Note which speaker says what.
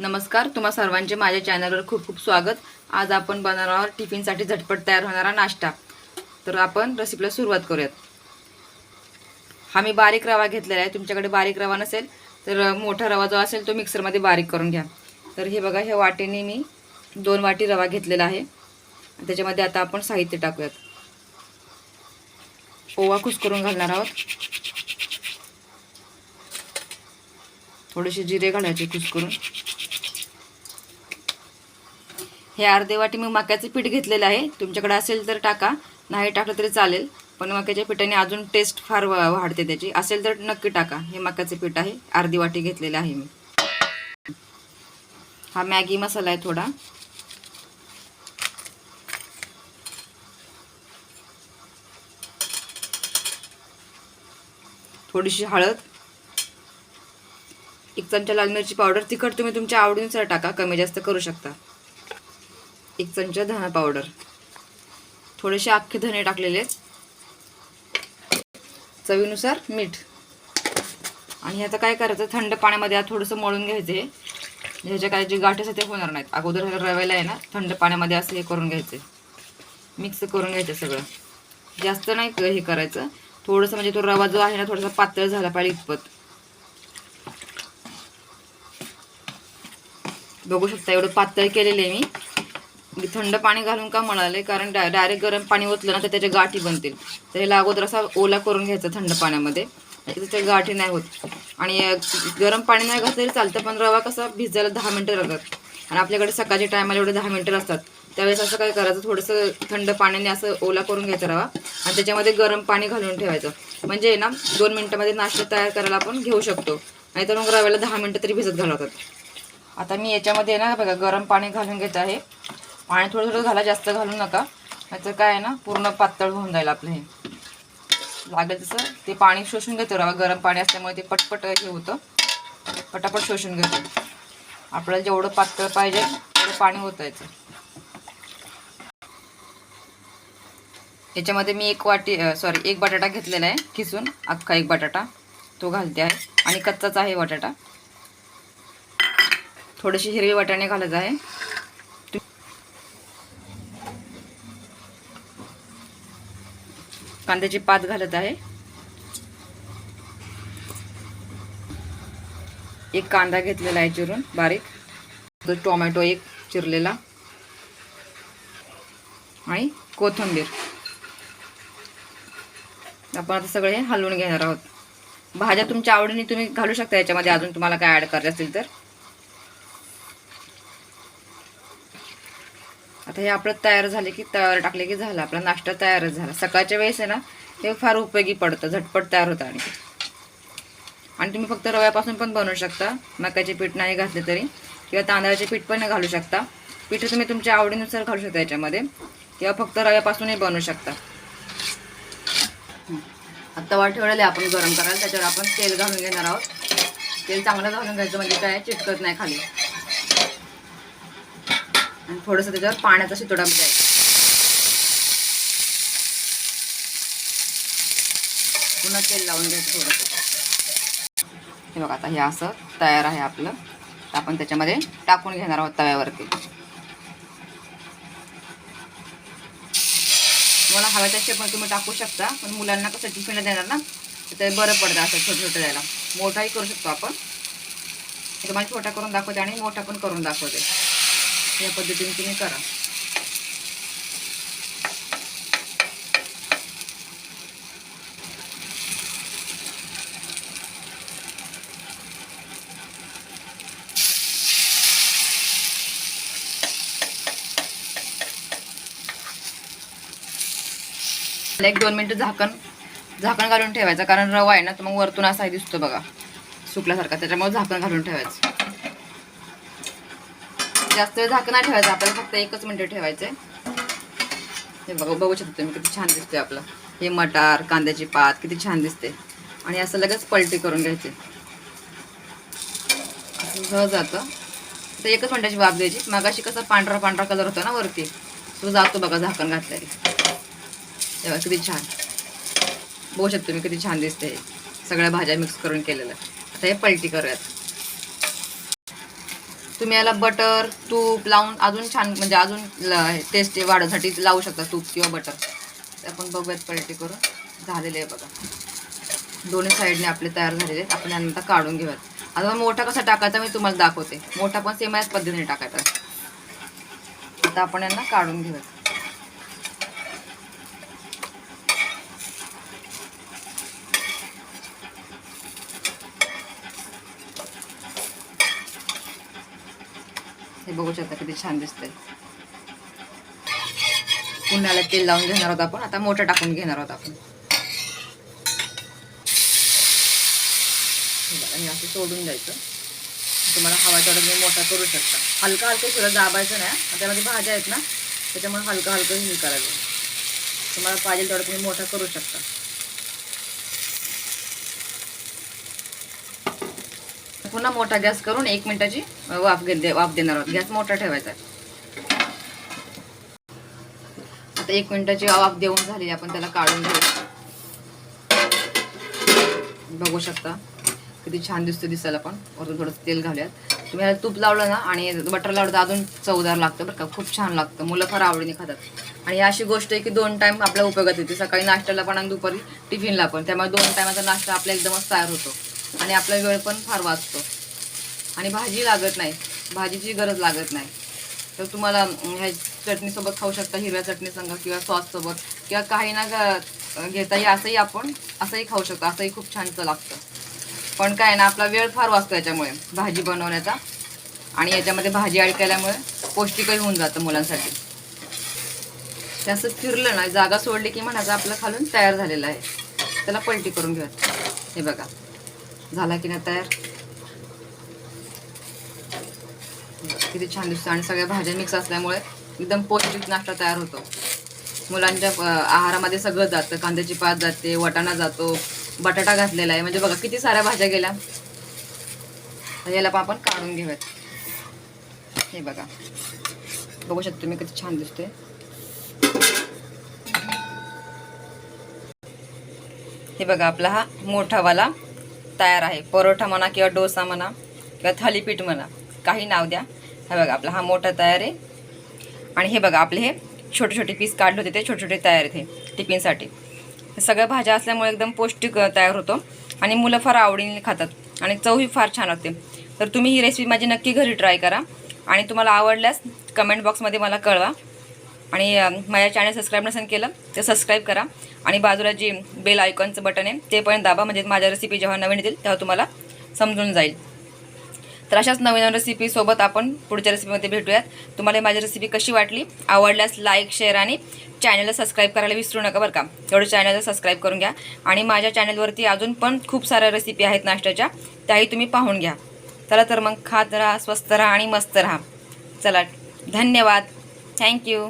Speaker 1: नमस्कार तुम्हा सर्वांचे माझ्या चॅनलवर खूप खूप स्वागत. आज आपण बनवणार आहोत टिफिनसाठी झटपट तयार होणारा नाश्ता. तर आपण रेसिपीला सुरुवात करूयात. हा मी बारीक रवा घेतलेला आहे. तुमच्याकडे बारीक रवा नसेल तर मोठा रवा जो असेल तो मिक्सरमध्ये बारीक करून घ्या. तर हे बघा ह्या वाटीने मी दोन वाटी रवा घेतलेला आहे. त्याच्यामध्ये आता आपण साहित्य टाकूयात. ओवा करून घालणार आहोत. थोडेसे जिरे घालायचे करून हे अर्धे वाटी मी मक्याचं पीठ घेतलेलं आहे. तुमच्याकडे असेल तर टाका. नाही टाकलं तरी चालेल. पण मक्याच्या पिठाने अजून टेस्ट फार वा- वाढते त्याची. असेल तर नक्की टाका. हे मक्याचं पीठ आहे. अर्धी वाटी घेतलेलं आहे मी. हा मॅगी मसाला आहे थोडा. थोडीशी हळद. एक चमचा लाल मिरची पावडर तिखट तुम्ही तुमच्या आवडीनुसार टाका. कमी जास्त करू शकता. एक चमचा धना पावडर थोडेसे अख्खे धने टाकलेले आहेत. चवीनुसार मीठ. आणि ह्याचं काय करायचं थंड पाण्यामध्ये आता थोडंसं मळून घ्यायचं हे. ह्याच्या काय जे गाठी असतात ते होणार नाहीत. अगोदर ह्याला रव्याला आहे ना थंड पाण्यामध्ये असं हे करून घ्यायचं मिक्स करून घ्यायचं सगळं. जास्त नाही हे करायचं. थोडंसं म्हणजे तो रवा जो आहे ना थोडासा पातळ झाला पाहिजे इतपत. बघू शकता एवढं पातळ केलेलं आहे मी. मी थंड पाणी घालून का म्हणाले? कारण डाय डायरेक्ट गरम पाणी ओतलं ना तर त्याच्या गाठी बनतील. तर ह्याला अगोदर असा ओला करून घ्यायचा थंड पाण्यामध्ये. त्याच्या गाठी नाही होत. आणि गरम पाणी नाही घातलं तरी चालतं पण रवा कसा भिजायला दहा मिनटं लागतात. आणि आपल्याकडे सकाळच्या टायमाला एवढे दहा मिनटं असतात. त्यावेळेस असं काय करायचं? थोडंसं थंड पाण्याने असं ओला करून घ्यायचा रवा आणि त्याच्यामध्ये गरम पाणी घालून ठेवायचं. म्हणजे ना दोन मिनटामध्ये नाश्ता तयार करायला आपण घेऊ शकतो. नाहीतर मग रव्याला दहा मिनटं तरी भिजत घालवतात. आता मी याच्यामध्ये ना बघा गरम पाणी घालून घेत आहे. पाणी थोडं थोडं घाला जास्त घालू नका. नाहीतर काय आहे ना पूर्ण पातळ होऊन जाईल आपलं हे. लागेल तसं ते पाणी शोषून घेतो रवा. गरम पाणी असल्यामुळे ते पटपट हे होतं. पटापट शोषून घेतो. आपल्याला जेवढं पातळ पाहिजे तेवढं पाणी होतं याचं. याच्यामध्ये मी एक वाटी सॉरी एक बटाटा घेतलेला आहे किसून अख्खा एक बटाटा. तो घालते आहे. आणि कच्चाच आहे बटाटा. थोडेसे हिरवे वाटाणे घालत आहे. कांद्याची पात घालत आहे. एक कांदा घेतलेला आहे चिरून बारीक. तो टोमॅटो एक चिरलेला. आणि कोथिंबीर. आपण आता सगळे हलवून घेणार आहोत. भाज्या तुमच्या आवडीने तुम्ही घालू शकता याच्यामध्ये अजून तुम्हाला काय ॲड करायचं असेल तर. आता हे आपलं तयार झाले की तयार टाकले की झालं आपला नाश्ता तयारच झाला. सकाळच्या वेळेस आहे ना हे फार उपयोगी पडतं झटपट तयार होतं आणि आणि तुम्ही फक्त रव्यापासून पण बनवू शकता मकाचे पीठ नाही घातले तरी किंवा तांदळाचे पीठ पण घालू शकता. पीठ तुम्ही तुमच्या आवडीनुसार घालू शकता याच्यामध्ये किंवा फक्त रव्यापासूनही बनवू शकता. आता तवा ठेवलेला आहे आपण गरम करायला त्याच्यावर आपण तेल घालून घेणार आहोत. तेल चांगलं घालून घ्यायचं म्हणजे काय चिटकत नाही खाली. आणि थोडंसं त्याच्यावर पाण्याचा शितोडा द्यायचा. पुन्हा तेल लावून घ्यायचं थोडंसं. हे बघा आता हे असं तयार आहे आपलं. तर आपण त्याच्यामध्ये टाकून घेणार आहोत तव्यावरती. तुम्हाला हव्या तसे पण तुम्ही टाकू शकता पण मुलांना कसं टिफिनला देणार ना तर ते बरं पडतं असं छोटं छोटं द्यायला. मोठाही करू शकतो आपण. तुम्हाला छोटा करून दाखवते आणि मोठा पण करून दाखवते. या पद्धतीने तुम्ही करा. एक दोन मिनटं झाकण झाकण घालून ठेवायचं. कारण रवा आहे ना तर मग वरतून असाही दिसतो बघा. सुकल्यासारखा. त्याच्यामुळे झाकण घालून ठेवायचं. जास्त वेळ झाकण नाही ठेवायचं आपल्याला फक्त एकच मिनिट ठेवायचं हे बघा बघू शकतो तुम्ही किती छान दिसते आपलं. हे मटार कांद्याची पात किती छान दिसते आणि असं लगेच पलटी करून घ्यायची. असं सहज जातं. तर एकच मिनिटाची वाफ द्यायची. मगाशी कसा पांढरा पांढरा कलर होता ना वरती तो जातो बघा झाकण घातल्याने. तेव्हा किती छान. बघू शकतो तुम्ही किती छान दिसते हे. सगळ्या भाज्या मिक्स करून केलेलं आता हे पलटी करूयात. तुम्ही याला बटर तूप लावून अजून छान म्हणजे अजून टेस्ट वाढवण्यासाठी लावू शकता तूप किंवा बटर ते आपण बघूयात पलटी करून. झालेले आहे बघा. दोन्ही साईडने आपले तयार झालेले आहेत. आपण यानंतर काढून घेऊयात. आता मोठा कसा टाकायचा मी तुम्हाला दाखवते. मोठा पण सेम याच पद्धतीने टाकायचा. आता आपण यांना काढून घेऊयात. हे बघू शकता किती छान दिसतंय. पुण्याला तेल लावून घेणार आहोत आपण. आता मोठं टाकून घेणार आहोत आपण. असं सोडून द्यायचं. तुम्हाला हवा तेवढं तुम्ही मोठा करू शकता. हलका हलकं सुद्धा दाबायचं नाही त्यामध्ये भाज्या आहेत ना त्याच्यामुळे हलकं हलकं हे करायचं. तुम्हाला पाहिजे तेवढं तुम्ही मोठा करू शकता. पुन्हा मोठा गॅस करून एक मिनिटाची वाफ घे वाफ देणार आहोत. गॅस मोठा ठेवायचा आहे. आता एक मिनिटाची वाफ देऊन झाली आपण त्याला काढून घेऊ. बघू शकता. किती छान दिसतो दिसायला पण. वरून थोडं तेल घालूयात. तुम्ही ह्याला तूप लावलं ना आणि बटर लावलं तर अजून चवदार लागतं बरं का. खूप छान लागतं. मुलं फार आवडीने खातात. आणि अशी गोष्ट आहे की दोन टाईम आपल्या उपयोगात येते. सकाळी नाश्त्याला पण आणि दुपारी टिफिनला पण. त्यामुळे दोन टायमाचा नाश्ता आपला एकदमच तयार होतो. आणि आपला वेळ पण फार वाचतो. आणि भाजी लागत नाही. भाजीची गरज लागत नाही. तर तुम्हाला ह्या चटणीसोबत खाऊ शकता हिरव्या चटणी किंवा सॉससोबत किंवा काही ना घेता येईल असंही आपण असंही खाऊ शकतो. असंही खूप छानचं लागतं. पण काय ना आपला वेळ फार वाचतो याच्यामुळे भाजी बनवण्याचा. आणि याच्यामध्ये भाजी ॲड केल्यामुळे पौष्टिकही होऊन जातं मुलांसाठी. ते असं फिरलं ना जागा सोडली की म्हणायचं आपलं खालून तयार झालेलं आहे. त्याला पलटी करून घेऊयात. हे बघा. झाला की नाही तयार? किती छान दिसतं. आणि सगळ्या भाज्या मिक्स असल्यामुळे एकदम पौष्टिक नाश्ता तयार होतो. मुलांच्या आहारामध्ये सगळं जातं. कांद्याची पात जाते वाटाणा जातो बटाटा घातलेला आहे. म्हणजे बघा किती साऱ्या भाज्या गेल्या. याला पण आपण काढून घेऊयात. हे बघा. बघू शकतो मी किती छान दिसते हे बघा आपला हा मोठावाला तयार आहे. परोठा म्हणा किंवा डोसा म्हणा किंवा थालीपीठ म्हणा काही नाव द्या. हे बघा आपला हा मोठा तयार आहे. आणि हे बघा आपले हे छोटे छोटे पीस काढले होते ते छोटे छोटे तयार आहेत हे टिफिनसाठी. सगळ्या भाज्या असल्यामुळे एकदम पौष्टिक तयार होतो. आणि मुलं फार आवडीने खातात आणि चवही फार छान होते तर तुम्ही ही रेसिपी माझी नक्की घरी ट्राय करा. आणि तुम्हाला आवडल्यास कमेंट बॉक्समध्ये मला कळवा. आणि माझ्या चॅनल सबस्क्राईब नसेल केलं तर सबस्क्राईब करा. आणि बाजूला जी बेल आयकॉनचं बटन आहे ते पण दाबा म्हणजे माझ्या रेसिपी जेव्हा नवीन येतील तेव्हा तुम्हाला समजून जाईल. तर अशाच नवीन नवीन रेसिपीसोबत आपण पुढच्या रेसिपीमध्ये भेटूयात. तुम्हाला माझी रेसिपी कशी वाटली आवडल्यास लाईक शेअर आणि चॅनलला सबस्क्राईब करायला विसरू नका बरं का. तेवढं चॅनलला सबस्क्राईब करून घ्या. आणि माझ्या चॅनलवरती अजून पण खूप साऱ्या रेसिपी आहेत नाश्त्याच्या त्याही तुम्ही पाहून घ्या. चला तर मग खात राहा स्वस्त राहा आणि मस्त राहा. चला धन्यवाद. थँक्यू